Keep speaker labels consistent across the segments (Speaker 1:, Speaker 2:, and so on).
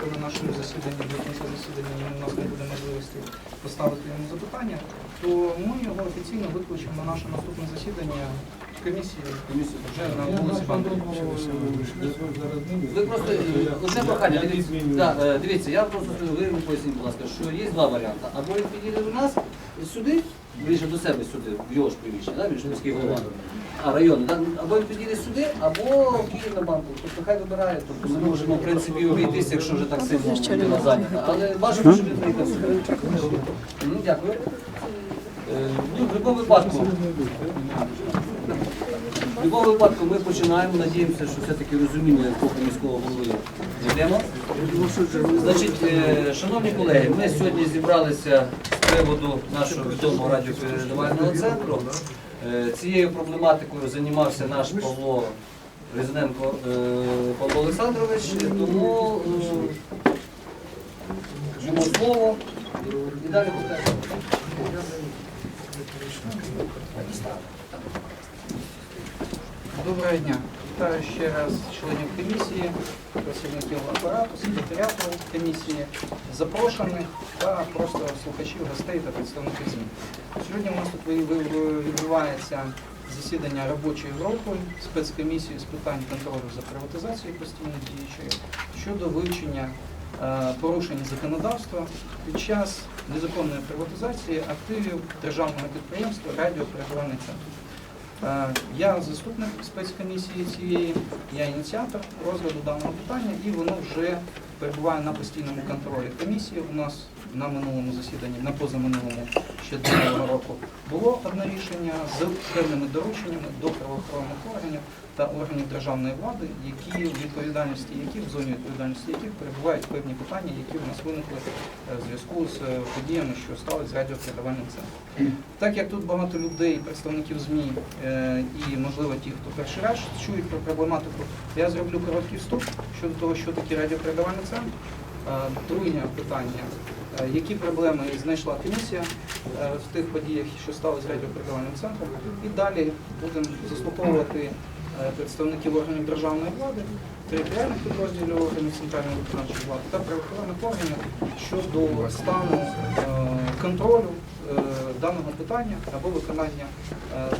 Speaker 1: якщо на нашому засіданні до кінця засідання у нас не буде можливості поставити йому запитання, то ми його офіційно викличемо на наше наступне засідання комісії. Вже на вулиці Банковій.
Speaker 2: Ви просто лише прохання, дивіться, да, е, дивіться, я просто ви мені поясніть, будь ласка, що є два варіанти. Або він підійде до нас сюди, більше до себе сюди, в його ж приміщення, да, він міський голова, а район, да? або він підійде сюди, або в Київ на банку. Тобто хай вибирає. Тобто ми можемо, в принципі, обійтися, якщо вже так сильно людина зайнята. Але бажано, щоб він приїхав сюди. Ну, дякую. Е, Ну, в будь-якому випадку. В будь-якому випадку ми починаємо, надіємося, що все-таки розуміння епохи міського голови знайдемо. Значить, е, шановні колеги, ми сьогодні зібралися приводу нашого відомого радіопередавального центру. Е, Цією проблематикою займався наш Павло Резиденко е, Павло Олександрович, тому е, йому слово і далі буде.
Speaker 1: Доброго дня. Вітаю ще раз членів комісії, працівників апарату, секретаріату комісії, запрошених та просто слухачів, гостей та представників ЗМІ. Сьогодні у нас тут відбувається засідання робочої групи спецкомісії з питань контролю за приватизацією постійно діючої щодо вивчення е, порушень законодавства під час незаконної приватизації активів державного підприємства Радіопередавальний центр. Е, Я заступник спецкомісії цієї, я ініціатор розгляду даного питання, і воно вже перебуває на постійному контролі комісії. У нас на минулому засіданні, на позаминулому ще до нового року було одне рішення з певними дорученнями до правоохоронних органів та органів державної влади, які в відповідальності, які в зоні відповідальності яких перебувають певні питання, які у нас виникли е, в зв'язку з е, подіями, що сталися з радіопередавальним центром. Так як тут багато людей, представників ЗМІ е, і, можливо, ті, хто перший раз чують про проблематику, я зроблю короткий вступ щодо того, що таке радіопередавальний центр. Друге питання. Е, Які проблеми знайшла комісія е, в тих подіях, що сталося з радіопередавальним центром? І далі будемо заслуховувати е, представників органів державної влади, територіальних підрозділів органів центральної виконавчої влади та правоохоронних органів щодо стану контролю даного питання або виконання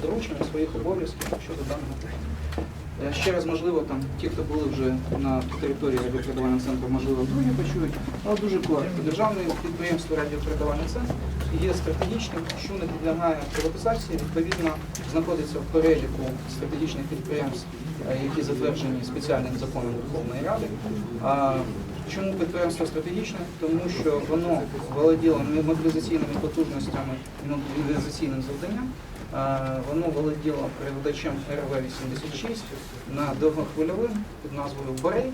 Speaker 1: доручення своїх обов'язків щодо даного питання. Е, Ще раз, можливо, там ті, хто були вже на території радіопередавального центру, можливо, вдруге почують, але дуже коротко. Державне підприємство радіопередавальний центр є стратегічним, що не підлягає приватизації, відповідно знаходиться в переліку стратегічних підприємств, е, які затверджені спеціальним законом Верховної Ради. Чому підприємство стратегічне? Тому що воно володіло мобілізаційними потужностями і мобілізаційним завданням. Воно володіло передачем РВ-86 на довгохвильовим під назвою Борей.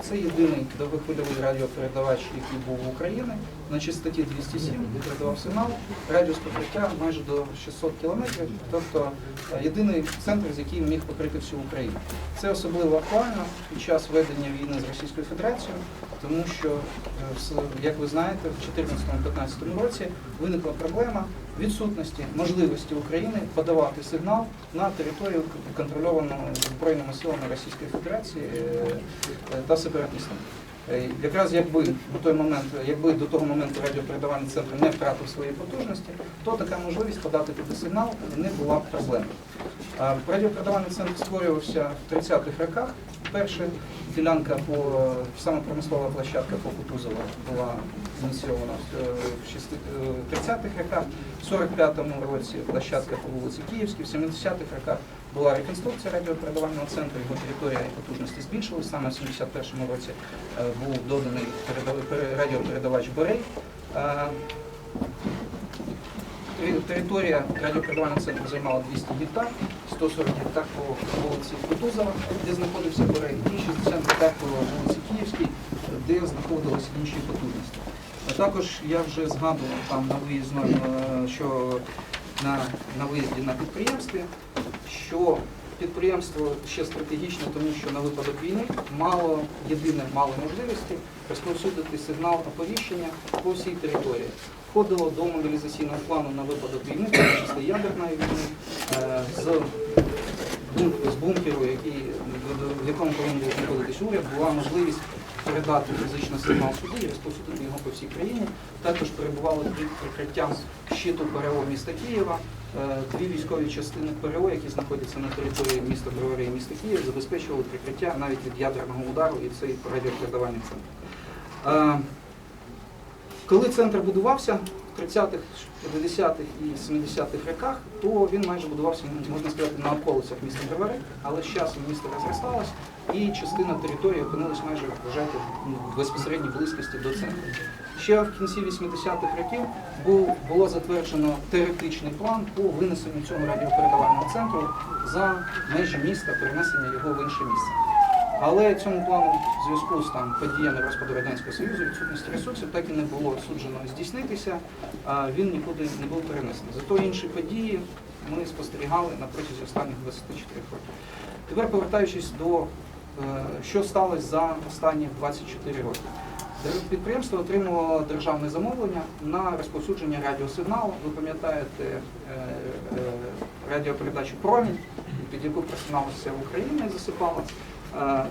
Speaker 1: Це єдиний довгохвильовий радіопередавач, який був в Україні. На частоті 207 передавав сигнал, радіус покриття майже до 600 кілометрів, тобто е, єдиний центр, з який міг покрити всю Україну. Це особливо актуально під час ведення війни з Російською Федерацією, тому що, е, як ви знаєте, в 2014-2015 році виникла проблема відсутності можливості України подавати сигнал на територію контрольовану збройними силами Російської Федерації е, е, та сепаратистами. Е, Якраз якби на той момент, якби до того моменту радіопередавальний центр не втратив свої потужності, то така можливість подати туди сигнал не була б проблемою. Радіопередавальний центр створювався в 30-х роках. Перша ділянка по саме промислова площадка по Кутузова була ініційована в е, в 60 е, 30-х роках. В 45-му році площадка по вулиці Київській, в 70-х роках була реконструкція радіопередавального центру, його територія і потужності збільшились. Саме в 71-му році е, був доданий радіопередавач Борей. Тери- Територія радіопередавального центру займала 200 гектар, 140 гектар по вулиці Кутузова, де знаходився Борей, і 60 гектар по вулиці Київській, де знаходилися інші потужності. А також я вже згадував там на виїзно, е, що на, на виїзді на підприємстві, що підприємство ще стратегічне, тому що на випадок війни мало єдине мало можливості розповсюдити сигнал оповіщення по всій території. Входило до мобілізаційного плану на випадок війни, в тому числі ядерної війни, е, з бункеру, з бункеру, який, в якому повинен був знаходитись уряд, була можливість передати фізично сигнал сюди і розповсюдити його по всій країні. Також перебували під прикриттям щиту ПРО міста Києва. Е, Дві військові частини ПРО, які знаходяться на території міста Бровари і міста Києва, забезпечували прикриття навіть від ядерного удару і цей радіопередавальний центр. Коли центр будувався в 30-х, 50-х і 70-х роках, то він майже будувався, можна сказати, на околицях міста Бровари, але з часом місто розросталось і частина території опинилась майже вважайте, ну, в безпосередній близькості до центру. Ще в кінці 80-х років було затверджено теоретичний план по винесенню цього радіопередавального центру за межі міста, перенесення його в інше місце. Але цьому плану в зв'язку з там подіями розпаду радянського союзу, відсутності ресурсів, так і не було суджено здійснитися. а Він нікуди не був перенесений. Зато інші події ми спостерігали на протязі останніх 24 років. Тепер повертаючись до е, що сталося за останні 24 роки. Підприємство отримувало державне замовлення на розповсюдження радіосигналу. Ви пам'ятаєте е, е, радіопередачу Промінь, під яку просиналася Україна і засипала.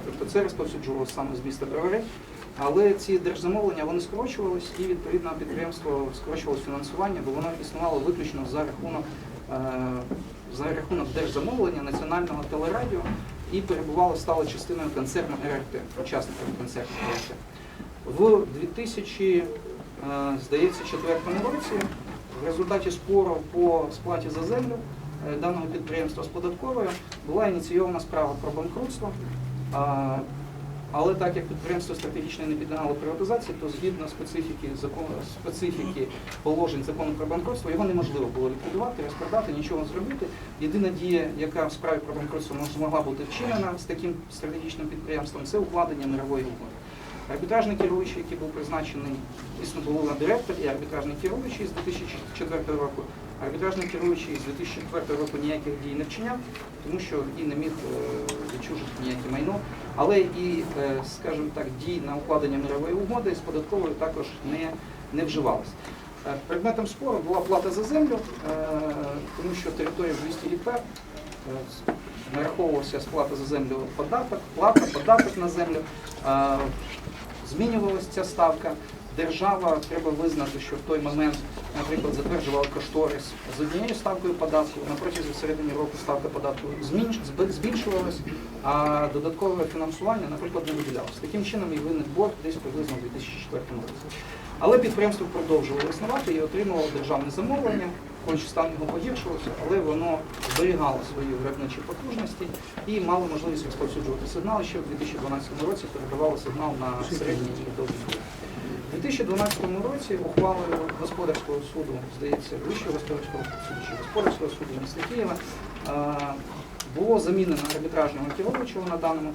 Speaker 1: Тобто це розповсюджувалося саме з міста Бровари. Але ці держзамовлення вони скорочувались і відповідно підприємство скорочувалось фінансування, бо воно існувало виключно за рахунок е, за рахунок держзамовлення національного телерадіо і перебувало стало частиною концерну РРТ, учасниками концерну РРТ. В 2000, е, році в результаті спору по сплаті за землю е, даного підприємства з податковою була ініційована справа про банкрутство. Але так як підприємство стратегічно не підлягало приватизації, то згідно специфіки закону специфіки положень закону про банкрутство його неможливо було ліквідувати, розпродати, нічого зробити. Єдина дія, яка в справі про банкрутство мож- змогла бути вчинена з таким стратегічним підприємством, це укладення мирової угоди. Арбітражний керуючий, який був призначений, дійсно був на директор і арбітражний керуючий з 2004 року. Арбітражний керуючий з 2004 року ніяких дій не вчиняв, тому що і не міг е, відчужити ніяке майно. Але і, е, скажімо так, дій на укладення мирової угоди з податковою також не, не вживалось. Е, Предметом спору була плата за землю, е, тому що територія в 200 гектар нараховувався сплата за землю податок, плата, податок на землю. Змінювалася ця ставка. Держава треба визнати, що в той момент, наприклад, затверджувала кошторис з однією ставкою податку. На протязі середини року ставка податку збільшувалась, а додаткове фінансування, наприклад, не виділялося. Таким чином і виник борг десь приблизно в 2004 році. Але підприємство продовжувало існувати і отримувало державне замовлення, хоч стан його погіршувався, але воно зберігало свої виробничі потужності і мало можливість розповсюджувати сигнал. Ще в 2012 році передавало сигнал на середній довгий 2012 році ухвалою господарського суду, здається, Вищого господарського суду чи господарського суду міста Києва було замінено арбітражного керуючого на даному